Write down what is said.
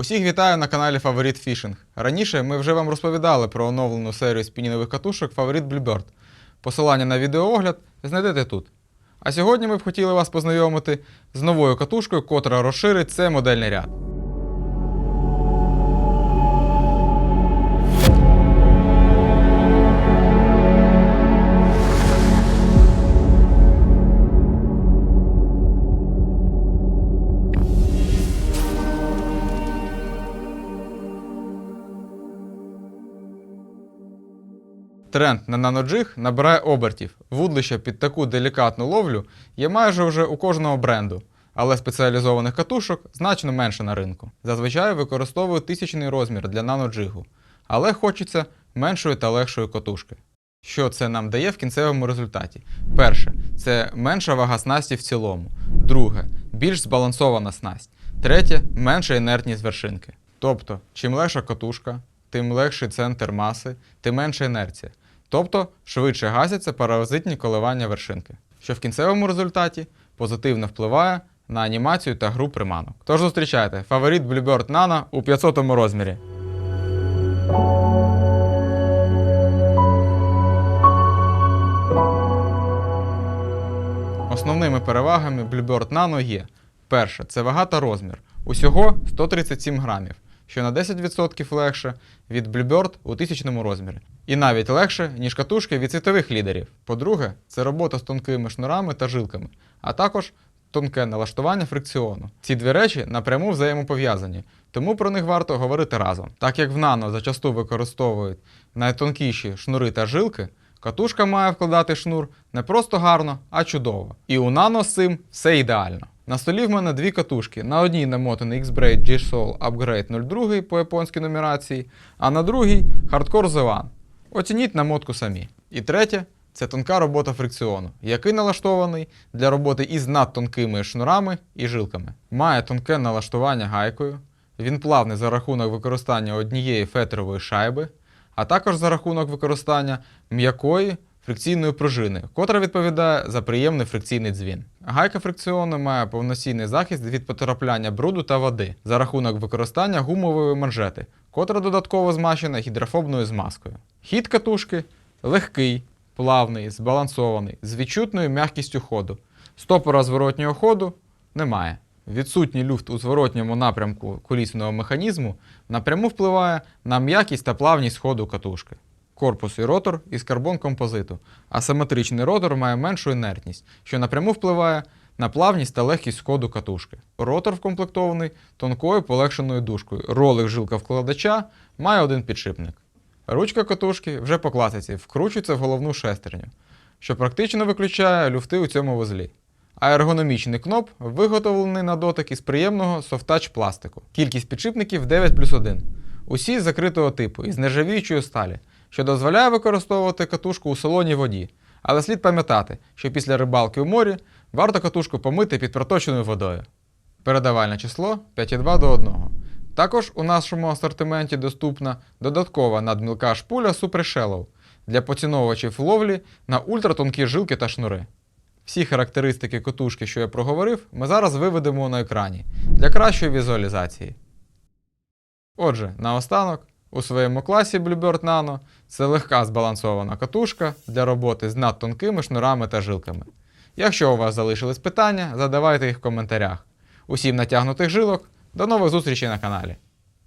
Усіх вітаю на каналі Фаворит Фішинг. Раніше ми вже вам розповідали про оновлену серію спінінгових катушок Фаворит Bluebird. Посилання на відеоогляд знайдете тут. А сьогодні ми б хотіли вас познайомити з новою катушкою, котра розширить цей модельний ряд. Тренд на наноджиг набирає обертів. Вудлища під таку делікатну ловлю є майже вже у кожного бренду, але спеціалізованих катушок значно менше на ринку. Зазвичай використовують тисячний розмір для наноджигу, але хочеться меншої та легшої катушки. Що це нам дає в кінцевому результаті? Перше, це менша вага снасті в цілому. Друге, більш збалансована снасть. Третє менша інертність вершинки. Тобто, чим легша катушка, тим легший центр маси, тим менша інерція. Тобто швидше гасяться паразитні коливання вершинки, що в кінцевому результаті позитивно впливає на анімацію та гру приманок. Тож зустрічайте фаворит Bluebird Nano у 500 розмірі. Основними перевагами Bluebird Nano є: перше це вага та розмір. Усього 137 грамів, що на 10% легше від Bluebird у тисячному розмірі. І навіть легше, ніж катушки від світових лідерів. По-друге, це робота з тонкими шнурами та жилками, а також тонке налаштування фрикціону. Ці дві речі напряму взаємопов'язані, тому про них варто говорити разом. Так як в нано зачасту використовують найтонкіші шнури та жилки, катушка має вкладати шнур не просто гарно, а чудово. І у нано з цим все ідеально. На столі в мене дві катушки. На одній намотаний X-Braid G-Soul Upgrade 02 по японській нумерації, а на другій Hardcore The One. Оцініть намотку самі. І третє це тонка робота фрикціону, який налаштований для роботи із надтонкими шнурами і жилками. Має тонке налаштування гайкою. Він плавний за рахунок використання однієї фетрової шайби, а також за рахунок використання м'якої фрикційної пружини, котра відповідає за приємний фрикційний дзвін. Гайка фрикціону має повноцінний захист від потрапляння бруду та води за рахунок використання гумової манжети, котра додатково змащена гідрофобною змазкою. Хід катушки легкий, плавний, збалансований, з відчутною м'якістю ходу. Стопора зворотнього ходу немає. Відсутній люфт у зворотньому напрямку колісного механізму напряму впливає на м'якість та плавність ходу катушки. Корпус і ротор із карбон-композиту. Асиметричний ротор має меншу інертність, що напряму впливає на плавність та легкість ходу катушки. Ротор вкомплектований тонкою полегшеною дужкою. Ролик жилка вкладача має один підшипник. Ручка катушки вже по класиці вкручується в головну шестерню, що практично виключає люфти у цьому вузлі. А ергономічний кноп виготовлений на дотик із приємного софтач пластику. Кількість підшипників 9 плюс 1. Усі з закритого типу із нержавіючої сталі, що дозволяє використовувати катушку у солоній воді. Але слід пам'ятати, що після рибалки у морі варто катушку помити під проточеною водою. Передавальне число 5,2 до 1. Також у нашому асортименті доступна додаткова надмілка шпуля Super Shallow для поціновувачів ловлі на ультратонкі жилки та шнури. Всі характеристики катушки, що я проговорив, ми зараз виведемо на екрані для кращої візуалізації. Отже, наостанок, у своєму класі Bluebird Nano це легка збалансована катушка для роботи з надтонкими шнурами та жилками. Якщо у вас залишились питання, задавайте їх в коментарях. Усім натягнутих жилок, до нових зустрічей на каналі.